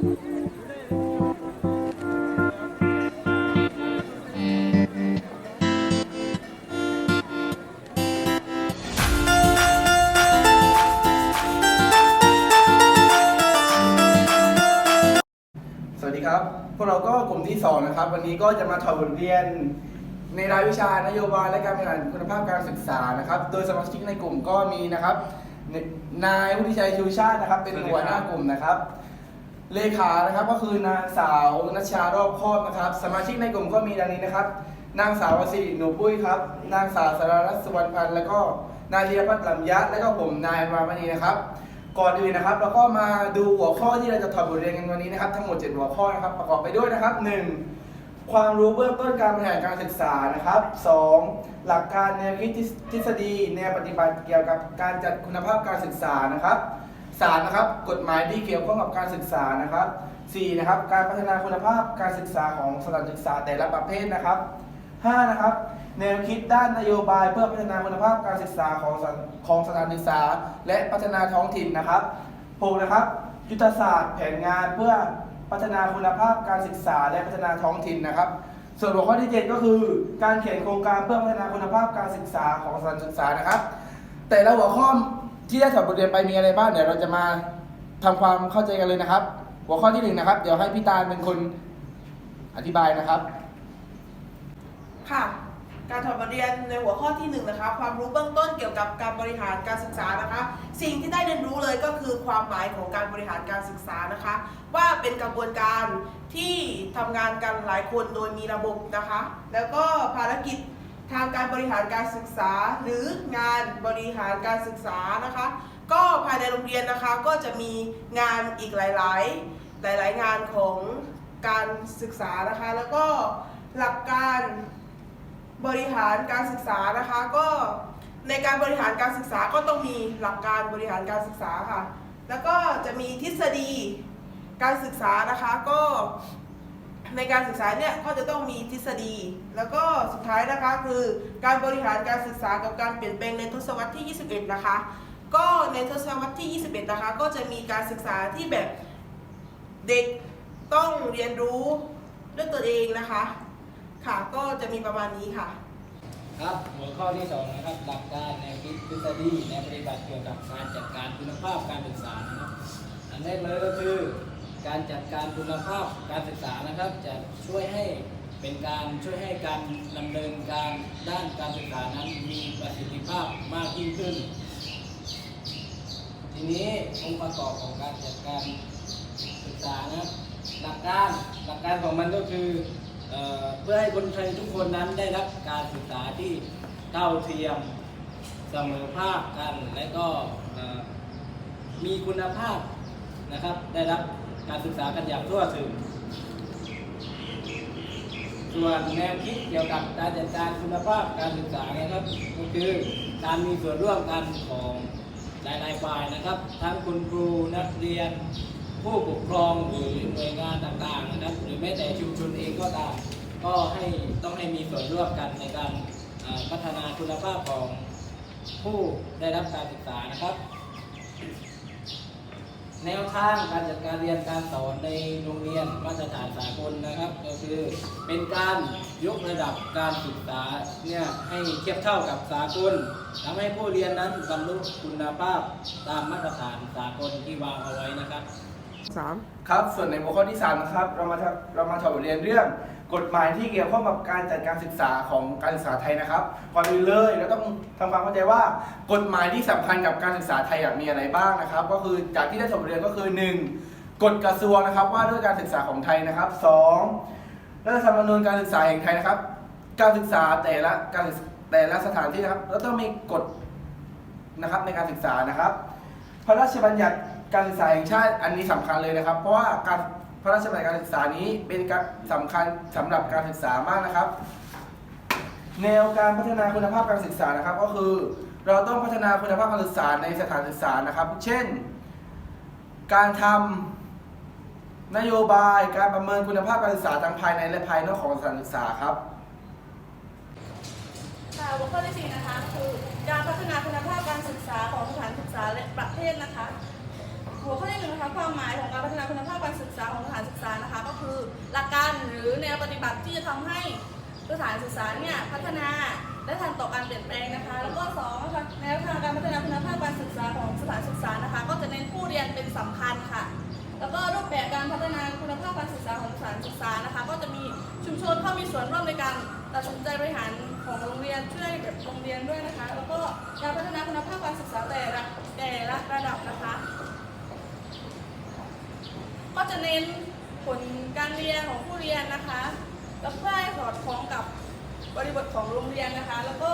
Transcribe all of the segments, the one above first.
สวัสดีครับ พวกเราก็กลุ่มที่สองนะครับ วันนี้ก็จะมาถอดบทเรียนในรายวิชานโยบายและการบริหารคุณภาพการศึกษานะครับ โดยสมาชิกในกลุ่มก็มีนะครับนนายวุฒิชัยชูชาตินะครับ เป็นหัวหน้ากลุ่มนะครับ เลขานะครับก็คือนางสาวนัชชารอบครอบนะครับ สมาชิกในกลุ่มก็มีดังนี้นะครับ นางสาววสิริหนูปุ้ยครับ นางสาวสารรัตน์สุวรรณพันธ์แล้วก็นายเรียพัฒน์ลำยะและก็ผมนายมามณีนะครับ ก่อนอื่นนะครับ เราก็มาดูหัวข้อที่เราจะถอดบทเรียนกันวันนี้นะครับทั้งหมด 7 หัวข้อนะครับ ประกอบไปด้วยนะครับ 1. ความรู้เบื้องต้นการบริหารการศึกษานะครับ 2. หลักการแนวคิดทฤษฎีแนวปฏิบัติเกี่ยวกับการจัดคุณภาพการศึกษานะครับ 3. นะครับกฎหมายที่เกี่ยวข้องกับการศึกษานะครับ 4. นะครับการพัฒนาคุณภาพการศึกษาของสถานศึกษาแต่ละประเภทนะครับ 5. นะครับแนวคิดด้านนโยบายเพื่อพัฒนาคุณภาพการศึกษาของของสถานศึกษา และพัฒนาท้องถิ่นนะครับ 6. นะครับยุทธศาสตร์แผนงานเพื่อพัฒนาคุณภาพการศึกษาและพัฒนาท้องถิ่นนะครับ ส่วนหัวข้อที่ 7 ก็คือ การเขียนโครงการเพื่อพัฒนาคุณภาพการศึกษาของสถานศึกษานะครับ แต่ละหัวข้อ ที่ได้ถอดบทเรียนไปมีอะไรบ้างเดี๋ยวเราจะมาทำความเข้าใจกันเลยนะครับ หัวข้อที่หนึ่งนะครับ เดี๋ยวให้พี่ตาลเป็นคนอธิบายนะครับ ค่ะ การถอดบทเรียนในหัวข้อที่หนึ่งนะคะความรู้เบื้องต้นเกี่ยวกับการบริหารการศึกษานะคะ สิ่งที่ได้เรียนรู้เลยก็คือความหมายของการบริหารการศึกษานะคะ ว่าเป็นกระบวนการที่ทำงานกันหลายคนโดยมีระบบนะคะ แล้วก็ภารกิจ ทางการบริหารการศึกษาหรืองานบริหารการศึกษานะคะ ก็ภายในโรงเรียนนะคะก็จะมีงานอีกหลาย ๆ หลาย ๆ งานของการศึกษานะคะ แล้วก็หลักการบริหารการศึกษานะคะก็ในการบริหารการศึกษาก็ต้องมีหลักการบริหารการศึกษาค่ะ แล้วก็จะมีทฤษฎีการศึกษานะคะก็ ในการศึกษาเนี่ยก็จะต้องมีทฤษฎี แล้วก็สุดท้ายนะคะคือการบริหารการศึกษากับการเปลี่ยนแปลงในทศวรรษที่ 21 นะคะ ก็ในทศวรรษที่ 21 นะคะ ก็จะมีการศึกษาที่แบบเด็กต้องเรียนรู้ด้วยตัวเองนะคะ ค่ะก็จะมีประมาณนี้ค่ะ ครับหัวข้อที่สองนะครับหลักการแนวคิดทฤษฎีแนวปฏิบัติเกี่ยวกับการจัดการคุณภาพการศึกษานะครับอันแรกเลยก็คือ การจัดการคุณภาพการศึกษานะครับ จะช่วยให้เป็นการช่วยให้การดำเนินการด้านการศึกษานั้นมีประสิทธิภาพมากยิ่งขึ้น ทีนี้องค์ประกอบของการจัดการศึกษานะหลักการหลักการของมันก็คือเพื่อให้คนไทยทุกคนนั้นได้รับการศึกษาที่เท่าเทียมเสมอภาคกัน และก็มีคุณภาพนะครับได้รับ การศึกษากันอย่างทั่วถึง ส่วนแนวคิดเกี่ยวกับการจัดการคุณภาพการศึกษานะครับก็คือการมีส่วนร่วมกันของหลายๆฝ่ายนะครับ ทั้งคุณครูนักเรียน ผู้ปกครองหรือหน่วยงานต่างๆนะครับ หรือแม้แต่ชุมชนเองก็ตามก็ให้ต้องให้มีส่วนร่วมกันในการพัฒนาคุณภาพของผู้ได้รับการศึกษานะครับ แนวทางการจัดการเรียนการสอนในโรงเรียนมาตรฐานสากลนะครับ ก็คือเป็นการยกระดับการศึกษาเนี่ยให้เทียบเท่ากับสากลทำให้ผู้เรียนนั้นบรรลุคุณภาพตามมาตรฐานสากลที่วางเอาไว้นะครับครับ ส่วนในหัวข้อที่ 3 นะครับ เรามาทำเรามาถอดบทเรียนเรื่อง กฎหมายที่เกี่ยวข้องกับการจัดการศึกษาของการศึกษาไทยนะครับก่อนอื่นเลยเราต้องทำความเข้าใจว่ากฎหมายที่สำคัญกับการศึกษาไทยอะมีอะไรบ้างนะครับ ก็คือจากที่ได้ถอดบเรียนก็คือ 1. กฎกระทรวงนะครับว่าด้วยการศึกษาของไทยนะครับ 2. รัฐธรรมนูญการศึกษาแห่งไทยนะครับ การศึกษาแต่ละการศึกแต่ละสถานที่นะครับแล้วต้องมีกฎนะครับในการศึกษานะครับ พระราชบัญญัติการศึกษาแห่งชาติอันนี้สำคัญเลยนะครับ เพราะว่าการ พระราชบัญญัติการศึกษานี้เป็นการสำคัญสำหรับการศึกษามากนะครับ แนวการพัฒนาคุณภาพการศึกษานะครับ ก็คือเราต้องพัฒนาคุณภาพการศึกษาในสถานศึกษานะครับ เช่น การทำนโยบายการประเมินคุณภาพการศึกษาทั้งภายในและภายนอกของสถานศึกษาครับค่ะหัวข้อที่สี่นะคะคือการพัฒนาคุณภาพการศึกษาของสถานศึกษาและประเทศนะคะ หัวข้อที่หนึ่งนะคะความหมายของการพัฒนาคุณภาพการศึกษาของสถานศึกษานะคะ ก็คือหลักการหรือแนวปฏิบัติที่จะทำให้สถานศึกษาเนี่ยพัฒนาและทันต่อการเปลี่ยนแปลงนะคะ แล้วก็สองนะคะแนวทางการพัฒนาคุณภาพการศึกษาของสถานศึกษานะคะ ก็จะเน้นผู้เรียนเป็นสำคัญค่ะ แล้วก็รูปแบบการพัฒนาคุณภาพการศึกษาของสถานศึกษานะคะ ก็จะมีชุมชนเข้ามีส่วนร่วมในการตัดสินใจบริหารของโรงเรียนช่วยแบบโรงเรียนด้วยนะคะ แล้วก็การพัฒนาคุณภาพการศึกษาแต่ละแต่ละระดับนะคะ ก็จะเน้นผลการเรียนของผู้เรียนนะคะ แล้วเพื่อให้สอดคล้องกับบริบทของโรงเรียนนะคะ แล้วก็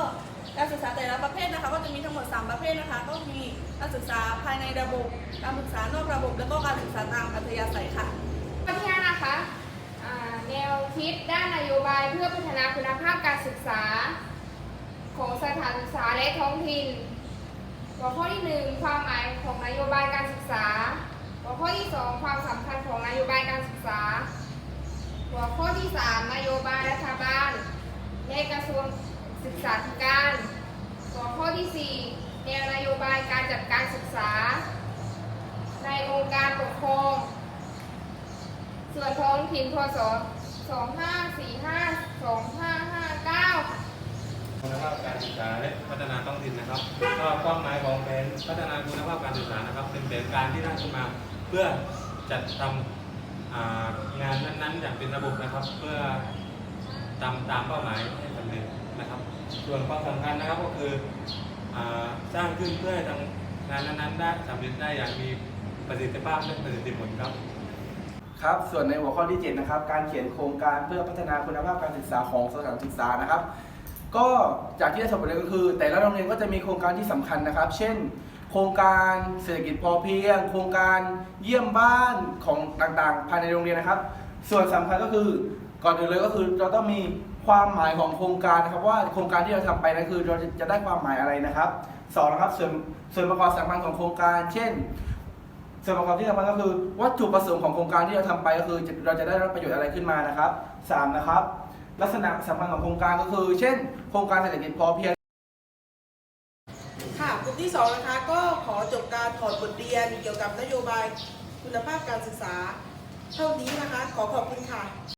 การศึกษาแต่ละประเภทนะคะ ก็จะมีทั้งหมด 3 ประเภทนะคะ ก็มีการศึกษาภายในระบบ การศึกษานอกระบบ แล้วก็การศึกษาตามอัธยาศัยค่ะข้อที่5นะคะแนวคิดด้านนโยบายเพื่อพัฒนาคุณภาพการศึกษาของสถานศึกษาและท้องถิ่นหัวข้อที่ 1 ความหมายของนโยบายการศึกษา การศึกษา หัวข้อที่ 3 นโยบายรัฐบาลและกระทรวงศึกษาธิการ หัวข้อที่ 4 แนวนโยบายการจัดการศึกษา ในองค์การปกครอง ส่วนท้องถิ่นพศ2545 2559คุณภาพการศึกษาและพัฒนาท้องถิ่นนะครับก็ความหมายของแผนพัฒนาคุณภาพการศึกษานะครับ เป็นแผนการที่ได้ขึ้นมา เพื่อจัดทำอ่า งานนั้นๆอย่างเป็นระบบนะครับ เพื่อตามตามเป้าหมายให้สำเร็จนะครับ ส่วนความสำคัญนะครับก็คืออสร้างขึ้นเพื่อให้ทำงานนั้นๆได้สำเร็จได้อย่างมีประสิทธิภาพและประสิทธิผลครับครับ ส่วนในหัวข้อที่7นะครับ การเขียนโครงการเพื่อพัฒนาคุณภาพการศึกษาของสถานศึกษานะครับ ก็จากที่ได้สรุปไปเลยก็คือ แต่ละโรงเรียนก็จะมีโครงการที่สำคัญนะครับ เช่น ครงการเศรษฐกิจพอเพียง โครงการเยี่ยมบ้านของต่างๆ ภายในโรงเรียนนะครับ ส่วนสำคัญก็คือก่อนอื่นเลยก็คือเราต้องมีความหมายของโครงการนะครับว่าโครงการที่เราทำไปนั้นคือเราจะได้ความหมายอะไรนะครับสองนะครับส่วนส่วนประกอบสำคัญของโครงการ เช่น ส่วนประกอบที่สำคัญก็คือ วัตถุประสงค์ของโครงการที่เราทำไปก็คือเราจะได้รับประโยชน์อะไรขึ้นมานะครับสามนะครับ ลักษณะสำคัญของโครงการก็คือ เช่น โครงการเศรษฐกิจพอเพียง ค่ะกลุ่มที่สองนะคะก็ขอจบการถอดบทเรียนเกี่ยวกับนโยบายคุณภาพการศึกษา เท่านี้นะคะ ขอขอบคุณค่ะ